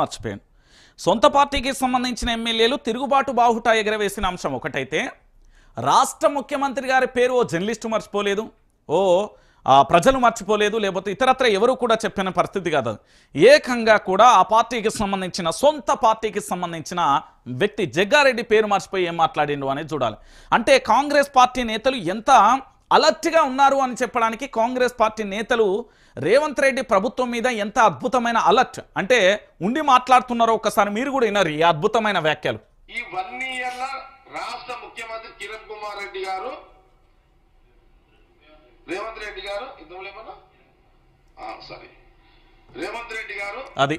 మర్చిపోయాను. సొంత పార్టీకి సంబంధించిన ఎమ్మెల్యేలు తిరుగుబాటు బాహుట ఎగరవేసిన అంశం ఒకటైతే రాష్ట్ర ముఖ్యమంత్రి గారి పేరు ఓ జర్నలిస్టు మర్చిపోలేదు ఓ ప్రజలు మర్చిపోలేదు లేకపోతే ఇతరత్ర ఎవరు కూడా చెప్పిన పరిస్థితి కాదు. ఏకంగా కూడా ఆ పార్టీకి సంబంధించిన సొంత పార్టీకి సంబంధించిన వ్యక్తి జగ్గారెడ్డి పేరు మర్చిపోయి ఏం మాట్లాడిండు అనేది చూడాలి. అంటే కాంగ్రెస్ పార్టీ నేతలు ఎంత అలర్ట్గా ఉన్నారు అని చెప్పడానికి కాంగ్రెస్ పార్టీ నేతలు రేవంత్ రెడ్డి ప్రభుత్వం మీద ఎంత అద్భుతమైన అలర్ట్ అంటే ఉండి మాట్లాడుతున్నారో ఒకసారి మీరు కూడా విన్నారు ఈ అద్భుతమైన వ్యాఖ్యలు. ఈ వన్ ఇయర్లో రాష్ట్ర ముఖ్యమంత్రి కిరణ్ కుమార్ రెడ్డి గారు రేవంత్ రెడ్డి గారు సారీ రేవంత్ రెడ్డి గారు అది.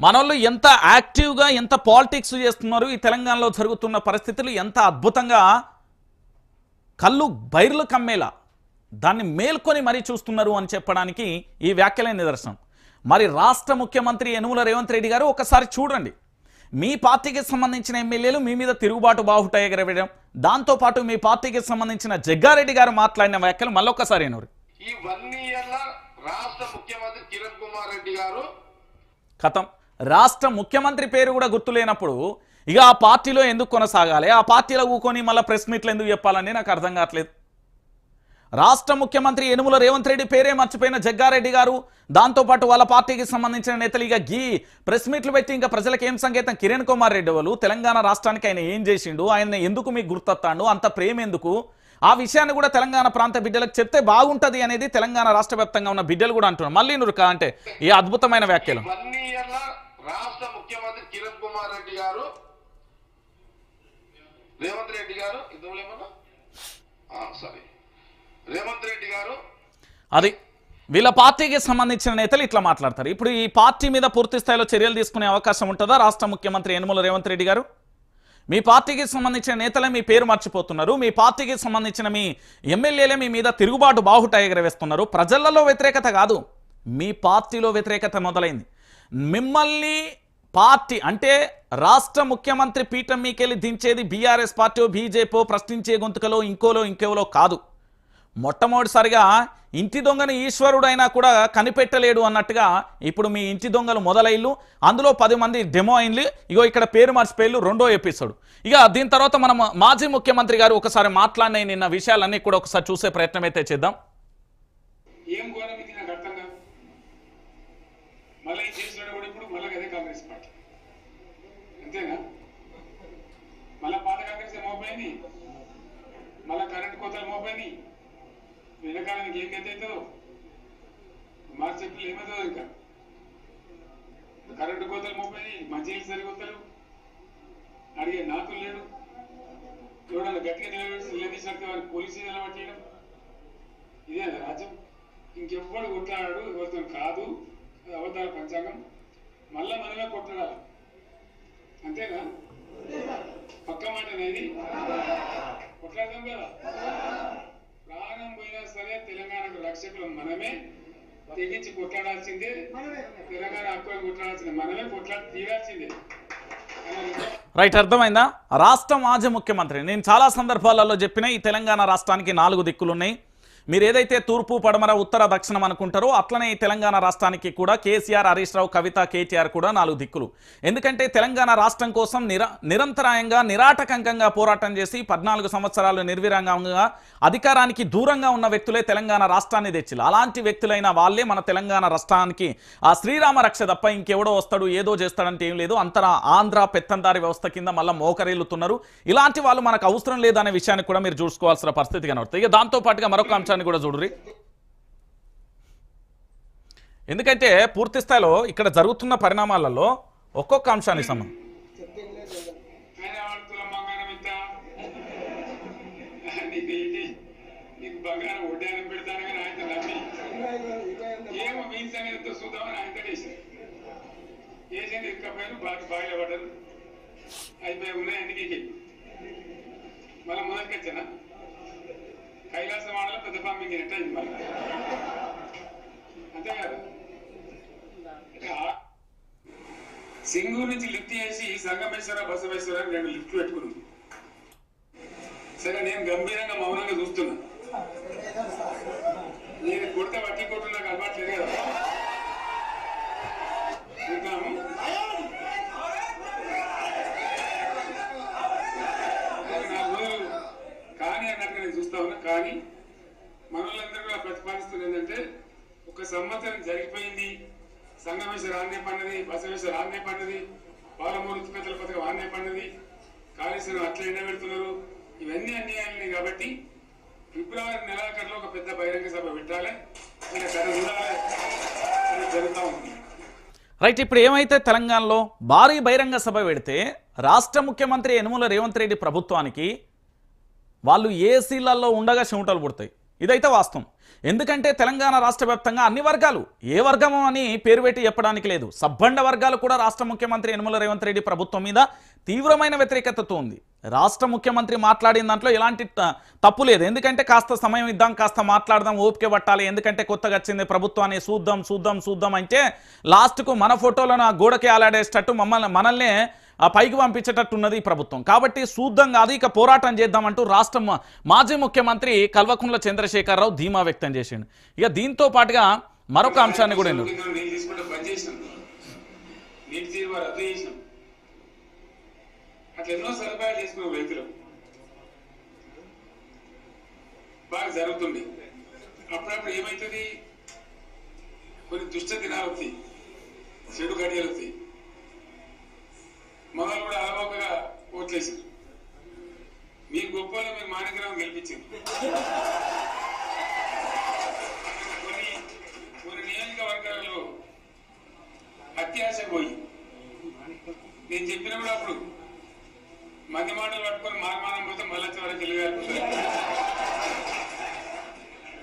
మనోళ్ళు ఎంత యాక్టివ్గా ఎంత పాలిటిక్స్ చేస్తున్నారు ఈ తెలంగాణలో జరుగుతున్న పరిస్థితులు ఎంత అద్భుతంగా కళ్ళు బైర్లు కమ్మేలా. దాన్ని మేల్కొని మరీ చూస్తున్నారు అని చెప్పడానికి ఈ వ్యాఖ్యలే నిదర్శనం. మరి రాష్ట్ర ముఖ్యమంత్రి యనుమల రేవంత్ రెడ్డి గారు ఒకసారి చూడండి. మీ పార్టీకి సంబంధించిన ఎమ్మెల్యేలు మీ మీద తిరుగుబాటు బాహుట ఎగరవేయడం దాంతోపాటు మీ పార్టీకి సంబంధించిన జగ్గారెడ్డి గారు మాట్లాడిన వ్యాఖ్యలు గారు కథం రాష్ట్ర ముఖ్యమంత్రి పేరు కూడా గుర్తులేనప్పుడు ఇక ఆ పార్టీలో ఎందుకు కొనసాగాలి? ఆ పార్టీలో కూకొని మళ్ళీ ప్రెస్ మీట్లు ఎందుకు చెప్పాలని నాకు అర్థం కావట్లేదు. రాష్ట్ర ముఖ్యమంత్రి యనుమల రేవంత్ రెడ్డి పేరే మర్చిపోయిన జగ్గారెడ్డి గారు దాంతోపాటు వాళ్ళ పార్టీకి సంబంధించిన నేతలు ఇక గీ ప్రెస్ మీట్లు పెట్టి ఇంకా ప్రజలకు ఏం సంకేతం? కిరణ్ కుమార్ రెడ్డి వాళ్ళు తెలంగాణ రాష్ట్రానికి ఆయన ఏం చేసిండు? ఆయన ఎందుకు మీకు గుర్తొస్తాడు అంత ప్రేమ ఎందుకు? ఆ విషయాన్ని కూడా తెలంగాణ ప్రాంత బిడ్డలకు చెప్తే బాగుంటది అనేది తెలంగాణ రాష్ట్ర వ్యాప్తంగా ఉన్న బిడ్డలు కూడా అంటున్నారు. మళ్ళీ నురుక అంటే ఈ అద్భుతమైన వ్యాఖ్యలు. రాష్ట్ర ముఖ్యమంత్రి కిరణ్ కుమార్ రెడ్డి గారు రేవంత్ రెడ్డి గారు ఏమన్నా? సారీ. రేవంత్ రెడ్డి గారు. అది వీళ్ళ పార్టీకి సంబంధించిన నేతలు ఇట్లా మాట్లాడతారు. ఇప్పుడు ఈ పార్టీ మీద పూర్తి స్థాయిలో చర్యలు తీసుకునే అవకాశం ఉంటుందా? రాష్ట్ర ముఖ్యమంత్రి యనుమల రేవంత్ రెడ్డి గారు? మీ పార్టీకి సంబంధించిన నేతలే మీ పేరు మర్చిపోతున్నారు. మీ పార్టీకి సంబంధించిన మీ ఎమ్మెల్యేలే మీ మీద తిరుగుబాటు బాహుట ఎగరవేస్తున్నారు ప్రజలలో వ్యతిరేకత కాదు. మీ పార్టీలో వ్యతిరేకత మొదలైంది. మిమ్మల్ని పార్టీ అంటే రాష్ట్ర ముఖ్యమంత్రి పీఠం మీకెళ్ళి దించేది బీఆర్ఎస్ పార్టీ బీజేపీ ప్రశ్నించే గొంతుకలో ఇంకోలో ఇంకోలో కాదు. మొట్టమొదటిసారిగా ఇంటి దొంగని ఈశ్వరుడైనా కూడా కనిపెట్టలేడు అన్నట్టుగా ఇప్పుడు మీ ఇంటి దొంగలు మొదలైళ్ళు అందులో పది మంది డెమో అయిన్లు ఇగో ఇక్కడ పేరు మర్చిపోయిల్లు రెండో ఎపిసోడ్. ఇక దీని తర్వాత మనం మాజీ ముఖ్యమంత్రి గారు ఒకసారి మాట్లాడిన నిన్న విషయాలన్నీ కూడా ఒకసారి చూసే ప్రయత్నం అయితే చేద్దాం. మళ్ళీ మళ్ళా పాత కాంగ్రెస్ కరెంట్ కోతలు మోపోయింది వెనకాలానికి ఏం గతి అవుతుందో మార్చి ఏప్రిల్ ఏమవుతుందో ఇంకా కరెంటు కోతలు మోపోయింది మంచినీళ్ళు సరికొత్తలు అడిగే నాకు లేడు. ఎవడన్నా గట్టిగా నిలబెట్టి నిలదీసినట్టు వారికి పోలీసు నిలబట్టేయడం ఇదే రాజ్యం. ఇంకెవ్వడు కొట్లాడాడు ఎవరితో కాదు. అవతార పంచాంగం. మళ్ళా మనమే కొట్లాడాలి. అంతేనా? పక్క మాట అనేది. కొట్లాడదాం కదా. ప్రాణం పోయినా సరే తెలంగాణకు రక్షకులు మనమే. తెగించి కొట్లాడాల్సిందే. తెలంగాణ హక్కులు కొట్లాడాల్సిందే. మనమే కొట్లాడి తీరాల్సిందే. రైట్ అర్థమైందా? రాష్ట్ర మాజీ ముఖ్యమంత్రి. నేను చాలా సందర్భాలలో చెప్పిన ఈ తెలంగాణ రాష్ట్రానికి నాలుగు దిక్కులు ఉన్నాయి మీరు ఏదైతే తూర్పు పడమర ఉత్తర దక్షిణం అనుకుంటారో అట్లనే తెలంగాణ రాష్ట్రానికి కూడా కేసీఆర్ హరీష్ రావు కవిత కేటీఆర్ కూడా నాలుగు దిక్కులు. ఎందుకంటే తెలంగాణ రాష్ట్రం కోసం నిర నిరంతరాయంగా నిరాటకంకంగా పోరాటం చేసి పద్నాలుగు సంవత్సరాలు నిర్విరంగంగా అధికారానికి దూరంగా ఉన్న వ్యక్తులే తెలంగాణ రాష్ట్రాన్ని తెచ్చిలు అలాంటి వ్యక్తులైన వాళ్ళే మన తెలంగాణ రాష్ట్రానికి ఆ శ్రీరామ రక్ష తప్ప ఇంకెవడో వస్తాడు ఏదో చేస్తాడంటే ఏం లేదు. అంతర ఆంధ్ర పెత్తందారి వ్యవస్థ కింద మళ్ళీ మోకరేలుతున్నారు ఇలాంటి వాళ్ళు మనకు అవసరం లేదనే విషయాన్ని కూడా మీరు చూసుకోవాల్సిన పరిస్థితి కనబడుతుంది. ఇక దాంతో పాటుగా మరొక అంశాన్ని కూడా చూడరి ఎందుకంటే పూర్తి స్థాయిలో ఇక్కడ జరుగుతున్న పరిణామాలలో ఒక్కొక్క అంశానికి సంబంధం. అయిపోయి ఉన్నాయి మళ్ళీ మొదటికి వచ్చానా కైలాసవాడలో పెద్ద పంపింగ్ అయింది మళ్ళీ అంతే కాదు? సింగూరు నుంచి లిఫ్ట్ చేసి సంగమేశ్వర బసవేశ్వర అని రెండు లిఫ్ట్లు పెట్టుకున్నాను సరే నేను గంభీరంగా మౌనంగా చూస్తున్నా. నేను కొడితే వట్టి కొట్టు నాకు అలవాట్లేదు కదా? సంవత్సరం జరిగిపోయింది. సంగమేశ్వర ఆన్నే పన్నది బసవేశ్వర ఆన్నే పన్నది పాలమూరు తిప్పతల పథకం ఆన్నే పన్నది కాళేశ్వరం అట్లా ఎండబెడుతున్నారు. ఇవన్నీ అన్యాయాలని కాబట్టి ఫిబ్రవరి నెలాఖరులో ఒక పెద్ద బహిరంగ సభ పెట్టాలి. జరుగుతూ ఉంది. రైట్ ఇప్పుడు ఏమైతే తెలంగాణలో భారీ బహిరంగ సభ పెడితే రాష్ట్ర ముఖ్యమంత్రి యనుమల రేవంత్ రెడ్డి ప్రభుత్వానికి వాళ్ళు ఏసీలలో ఉండగా చెమటలు పుడతాయి. ఇదైతే వాస్తవం. ఎందుకంటే తెలంగాణ రాష్ట్ర వ్యాప్తంగా అన్ని వర్గాలు ఏ వర్గము అని పేరు పెట్టి చెప్పడానికి లేదు. సబ్బండ వర్గాలు కూడా రాష్ట్ర ముఖ్యమంత్రి యనమల రేవంత్ రెడ్డి ప్రభుత్వం మీద తీవ్రమైన వ్యతిరేకతతో ఉంది. రాష్ట్ర ముఖ్యమంత్రి మాట్లాడిన దాంట్లో ఎలాంటి త- తప్పు లేదు. ఎందుకంటే కాస్త సమయం ఇద్దాం కాస్త మాట్లాడదాం ఓపిక పట్టాలి. ఎందుకంటే కొత్తగా వచ్చింది ప్రభుత్వాన్ని చూద్దాం చూద్దాం చూద్దాం అంటే లాస్ట్కు మన ఫోటోలను ఆ గోడకి ఆలాడేసేటట్టు మమ్మల్ని మనల్నే పైకి పంపించేటట్టున్నది ప్రభుత్వం. కాబట్టి చూద్దాం కాదు ఇక పోరాటం చేద్దామంటూ రాష్ట్రం మాజీ ముఖ్యమంత్రి కల్వకుంట్ల చంద్రశేఖరరావు ధీమా వ్యక్తం చేసిండు. ఇక దీంతో పాటుగా మరొక అంశాన్ని కూడా నేను అట్లా ఎన్నో సదుపాయాలు చేసుకున్నాం రైతులు బాగా జరుగుతుంది. అప్పుడప్పుడు ఏమవుతుంది కొన్ని దుష్ట దినాలు వస్తాయి చెడు గడియలు కొన్ని నియోజకవర్గాలలో అత్యాశ పోయి. నేను చెప్పినప్పుడు అప్పుడు మంది మాటలు పట్టుకొని మార్మానం పోతే మళ్ళీ వరకు వెళ్ళగలుగుతారు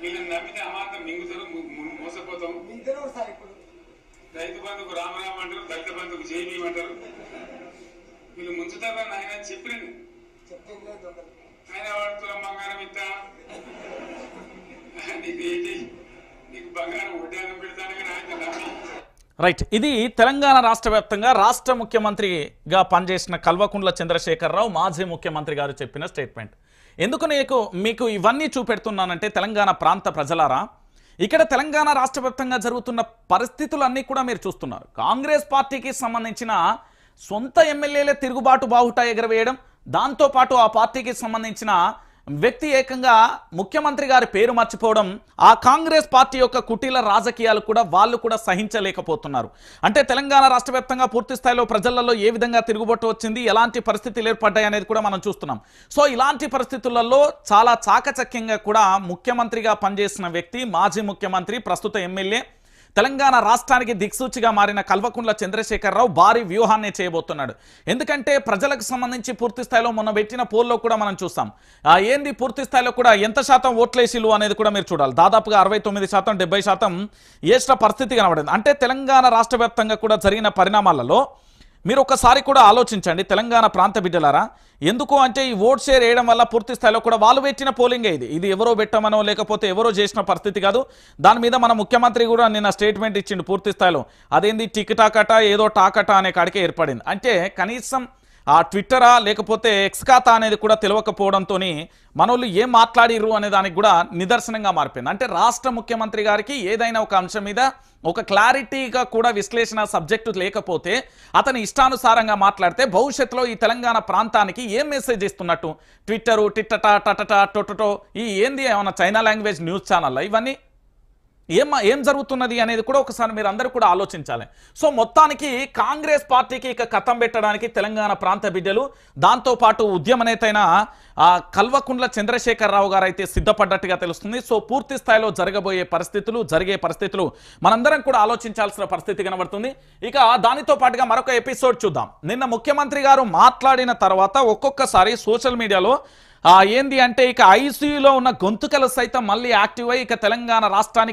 వీళ్ళని నమ్మితే అమాంతం మింగుతారు మోసపోతాం. రైతు బంధుకు రామరామ అంటారు దళిత బంధుకు జైబీ అంటారు. వీళ్ళు ముంచుతారని ఆయన చెప్పినండి ఆయన వాడుతున్న బంగారం ఇస్తా. నీకు బంగారం వడ్డానం ఆయన నమ్మి రైట్ ఇది తెలంగాణ రాష్ట్ర వ్యాప్తంగా రాష్ట్ర ముఖ్యమంత్రిగా పనిచేసిన కల్వకుంట్ల చంద్రశేఖరరావు మాజీ ముఖ్యమంత్రి గారు చెప్పిన స్టేట్మెంట్. ఎందుకు నీకు మీకు ఇవన్నీ చూపెడుతున్నానంటే తెలంగాణ ప్రాంత ప్రజలారా? ఇక్కడ తెలంగాణ రాష్ట్ర వ్యాప్తంగా జరుగుతున్న పరిస్థితులన్నీ కూడా మీరు చూస్తున్నారు. కాంగ్రెస్ పార్టీకి సంబంధించిన సొంత ఎమ్మెల్యేలే తిరుగుబాటు బావుట ఎగరవేయడం దాంతోపాటు ఆ పార్టీకి సంబంధించిన వ్యక్తి ఏకంగా ముఖ్యమంత్రి గారి పేరు మర్చిపోవడం ఆ కాంగ్రెస్ పార్టీ యొక్క కుటీల రాజకీయాలు కూడా వాళ్ళు కూడా సహించలేకపోతున్నారు. అంటే తెలంగాణ రాష్ట్ర వ్యాప్తంగా పూర్తి స్థాయిలో ప్రజలలో ఏ విధంగా తిరుగుబాటు వచ్చింది ఎలాంటి పరిస్థితులు ఏర్పడ్డాయి అనేది కూడా మనం చూస్తున్నాం. సో ఇలాంటి పరిస్థితులలో చాలా చాకచక్యంగా కూడా ముఖ్యమంత్రిగా పనిచేసిన వ్యక్తి మాజీ ముఖ్యమంత్రి ప్రస్తుత ఎమ్మెల్యే తెలంగాణ రాష్ట్రానికి దిక్సూచిగా మారిన కల్వకుంట్ల చంద్రశేఖరరావు భారీ వ్యూహాన్ని చేయబోతున్నాడు. ఎందుకంటే ప్రజలకు సంబంధించి పూర్తి స్థాయిలో మొన్న పెట్టిన పోల్లో కూడా మనం చూస్తాం. ఏంది పూర్తి స్థాయిలో కూడా ఎంత శాతం ఓట్లేసిలు అనేది కూడా మీరు చూడాలి. దాదాపుగా అరవై తొమ్మిది శాతం డెబ్బై శాతం ఏష్ట పరిస్థితి కనబడింది. అంటే తెలంగాణ రాష్ట్ర వ్యాప్తంగా కూడా జరిగిన పరిణామాలలో మీరు ఒకసారి కూడా ఆలోచించండి తెలంగాణ ప్రాంత బిడ్డలారా. ఎందుకు అంటే ఈ ఓట్ షేర్ వేయడం వల్ల పూర్తి స్థాయిలో కూడా వాళ్ళు పెట్టిన పోలింగే ఇది. ఇది ఎవరో పెట్టమనో లేకపోతే ఎవరో చేసిన పరిస్థితి కాదు. దాని మీద మన ముఖ్యమంత్రి కూడా నిన్న స్టేట్మెంట్ ఇచ్చిండు పూర్తి స్థాయిలో. అదేంది టిక్ టాకట ఏదో టాకట అనే కాడికే ఏర్పడింది. అంటే కనీసం ఆ ట్విట్టరా లేకపోతే ఎక్స్ ఖాతా అనేది కూడా తెలియకపోవడంతో మనోళ్ళు ఏం మాట్లాడిర్రు అనే దానికి కూడా నిదర్శనంగా మారిపోయింది. అంటే రాష్ట్ర ముఖ్యమంత్రి గారికి ఏదైనా ఒక అంశం మీద ఒక క్లారిటీగా కూడా విశ్లేషణ సబ్జెక్టు లేకపోతే అతని ఇష్టానుసారంగా మాట్లాడితే భవిష్యత్తులో ఈ తెలంగాణ ప్రాంతానికి ఏం మెసేజ్ ఇస్తున్నట్టు? ట్విట్టరు టిట్టట టటట టొటటో ఈ ఏంది ఏమన్నా చైనా లాంగ్వేజ్ న్యూస్ ఛానల్ ఇవన్నీ? ఏం ఏం జరుగుతున్నది అనేది కూడా ఒకసారి మీరు అందరూ కూడా ఆలోచించాలి. సో మొత్తానికి కాంగ్రెస్ పార్టీకి ఇక కథం పెట్టడానికి తెలంగాణ ప్రాంత బిడ్డలు దాంతోపాటు ఉద్యమ నేతైన కల్వకుండ్ల కల్వకుంట్ల చంద్రశేఖరరావు గారు అయితే సిద్ధపడ్డట్టుగా తెలుస్తుంది. సో పూర్తి స్థాయిలో జరగబోయే పరిస్థితులు జరిగే పరిస్థితులు మనందరం కూడా ఆలోచించాల్సిన పరిస్థితి కనబడుతుంది. ఇక దానితో పాటుగా మరొక ఎపిసోడ్ చూద్దాం. నిన్న ముఖ్యమంత్రి గారు మాట్లాడిన తర్వాత ఒక్కొక్కసారి సోషల్ మీడియాలో ఏంది అంటే ఇక ఐసీయూలో ఉన్న గొంతుకలు సైతం మళ్ళీ యాక్టివ్ అయ్యి ఇక తెలంగాణ రాష్ట్రానికి